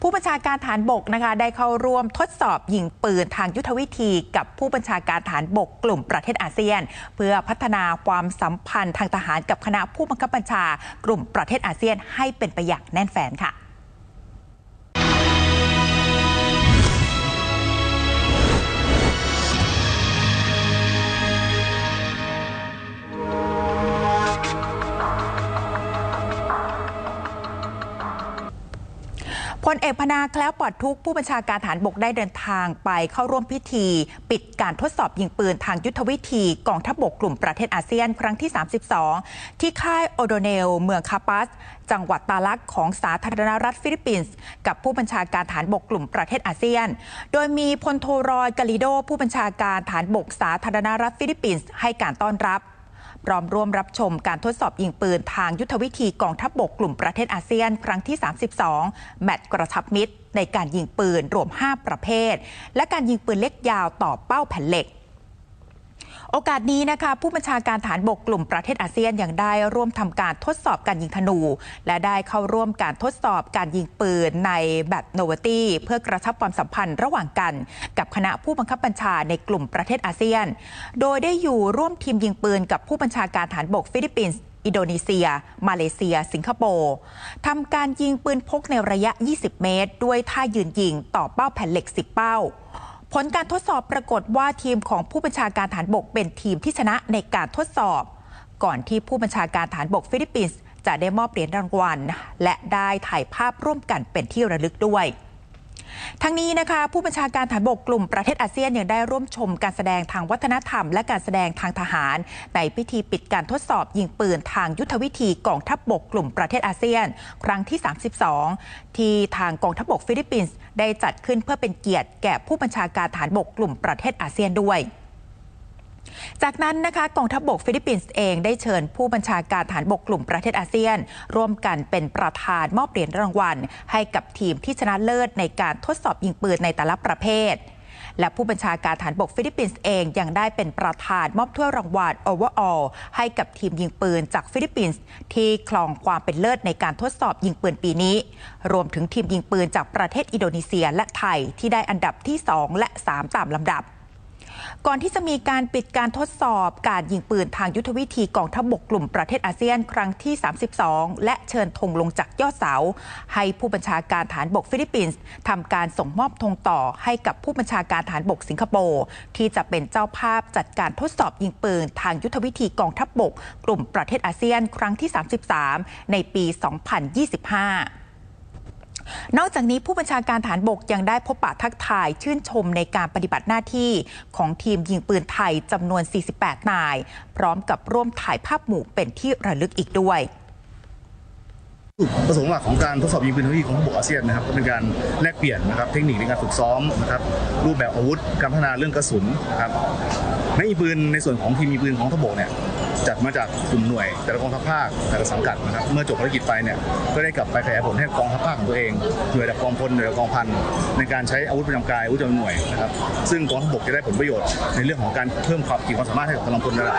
ผู้บัญชาการฐานบกนะคะได้เข้าร่วมทดสอบยิงปืนทางยุทธวิธีกับผู้บัญชาการฐานบกกลุ่มประเทศอาเซียน เพื่อพัฒนาความสัมพันธ์ทางทหารกับคณะผู้บังคับบัญชากลุ่มประเทศอาเซียนให้เป็นไปอย่างแน่นแฟนค่ะ พลเอกพนาแคล้วปลอดทุกผู้บัญชาการฐานบกได้เดินทางไปเข้าร่วมพิธี ปิดการทดสอบยิงปืนทางยุทธวิธีกองทัพบบกกลุ่มประเทศอาเซียนครั้งที่ 32 ที่ค่ายโอโดเนล เมืองคาปัส จังหวัดตาลักของสาธารณรัฐฟิลิปปินส์ กับผู้บัญชาการฐานบกกลุ่มประเทศอาเซียน โดยมีพลโทรอยกาลิโด ผู้บัญชาการฐานบกสาธารณรัฐฟิลิปปินส์ให้การต้อนรับ พร้อมร่วมรับชมการทดสอบยิงปืนทางยุทธวิธีกองทัพบบกกลุ่มประเทศอาเซียน ครั้งที่ 32 แมตช์กระชับมิตร ในการยิงปืนรวม 5 ประเภท และการยิงปืนเล็กยาวต่อเป้าแผ่นเหล็ก โอกาสนี้นะคะ ผู้บัญชาการฐานบกกลุ่มประเทศอาเซียนยังได้ร่วมทำการทดสอบการยิงธนู และได้เข้าร่วมการทดสอบการยิงปืนในแบตโนเวตี้เพื่อกระชับความสัมพันธ์ระหว่างกัน กับคณะผู้บังคับบัญชาในกลุ่มประเทศอาเซียน โดยได้อยู่ร่วมทีมยิงปืนกับผู้บัญชาการฐานบกฟิลิปปินส์อินโดนีเซีย มาเลเซีย สิงคโปร์ทำการยิงปืนพกในระยะ 20 เมตร ด้วยท่ายืนยิงต่อเป้าแผ่นเหล็ก 10 เป้า ผลการทดสอบปรากฏว่าทีมของผู้บัญชาการฐานบกเป็นทีมที่ชนะในการทดสอบ ก่อนที่ผู้บัญชาการฐานบกฟิลิปปินส์จะได้มอบเหรียญรางวัล และได้ถ่ายภาพร่วมกันเป็นที่ระลึกด้วย ทั้งนี้นะคะผู้บัญชาการฐานบกกลุ่มประเทศอาเซียนยังได้ร่วมชมการแสดงทางวัฒนธรรม และการแสดงทางทหาร ในพิธีปิดการทดสอบยิงปืนทางยุทธวิธีกองทัพบบกกลุ่มประเทศอาเซียน ครั้งที่ 32 ที่ทางกองทัพบบกฟิลิปปินส์ได้จัดขึ้นเพื่อเป็นเกียรติแก่ผู้บัญชาการฐานบกกลุ่มประเทศอาเซียนด้วย จากนั้นนะคะกองทัพบบกฟิลิปปินส์เองได้เชิญผู้บัญชาการฐานบกกลุ่มประเทศอาเซียน ร่วมกันเป็นประธานมอบเหรียญรางวัล ให้กับทีมที่ชนะเลิศในการทดสอบยิงปืนในแต่ละประเภท และผู้บัญชาการฐานบกฟิลิปปินส์เองยังได้เป็นประธานมอบถ้วยรางวัล Overall ให้กับทีมยิงปืนจากฟิลิปปินส์ที่คลองความเป็นเลิศในการทดสอบยิงปืนปีนี้ รวมถึงทีมยิงปืนจากประเทศอินโดนีเซียและไทยที่ได้อันดับที่ 2 และ 3 ตามลำดับ ก่อนที่จะมีการปิดการทดสอบการยิงปืนทางยุทธวิธีกองทัพบกกลุ่มประเทศอาเซียนครั้งที่ 32 และเชิญธงลงจากยอดเสา ให้ผู้บัญชาการฐานบกฟิลิปปินส์ทำการส่งมอบธงต่อให้กับผู้บัญชาการฐานบกสิงคโปร์ที่จะเป็นเจ้าภาพจัดการทดสอบยิงปืนทางยุทธวิธีกองทัพบบกกลุ่มประเทศอาเซียน ครั้งที่ 33 ในปี 2025 นอกจากนี้ผู้บัญชาการฐานบกยังได้พบปะทักทายชื่นชมในการปฏิบัติหน้าที่ของทีมยิงปืนไทยจำนวน 48 นาย พร้อมกับร่วมถ่ายภาพหมู่เป็นที่ระลึกอีกด้วยประสงค์หลักของการทดสอบยิงปืนทวีของทบกอาเซียนนะครับก็เป็นการแลกเปลี่ยนนะครับเทคนิคในการฝึกซ้อมนะครับรูปแบบอาวุธ การพัฒนาเรื่องกระสุนนะครับ ในยิงปืนในส่วนของทีมมีปืนของทบกเนี่ยจัดมาจากกลุ่มหน่วย แต่ละกองทัพภาคแต่ละสังกัดนะครับเมื่อจบภารกิจไปเนี่ยก็ได้กลับไปขยายผลให้กองทัพภาคของตัวเองหน่วยดับกองพลหน่วยดับกองพันในการใช้อาวุธประจำกายอาวุธประจำหน่วยนะครับซึ่งกองทัพบกจะได้ผลประโยชน์ในเรื่องของการเพิ่มความขีดความสามารถให้กับกำลังพลระดับ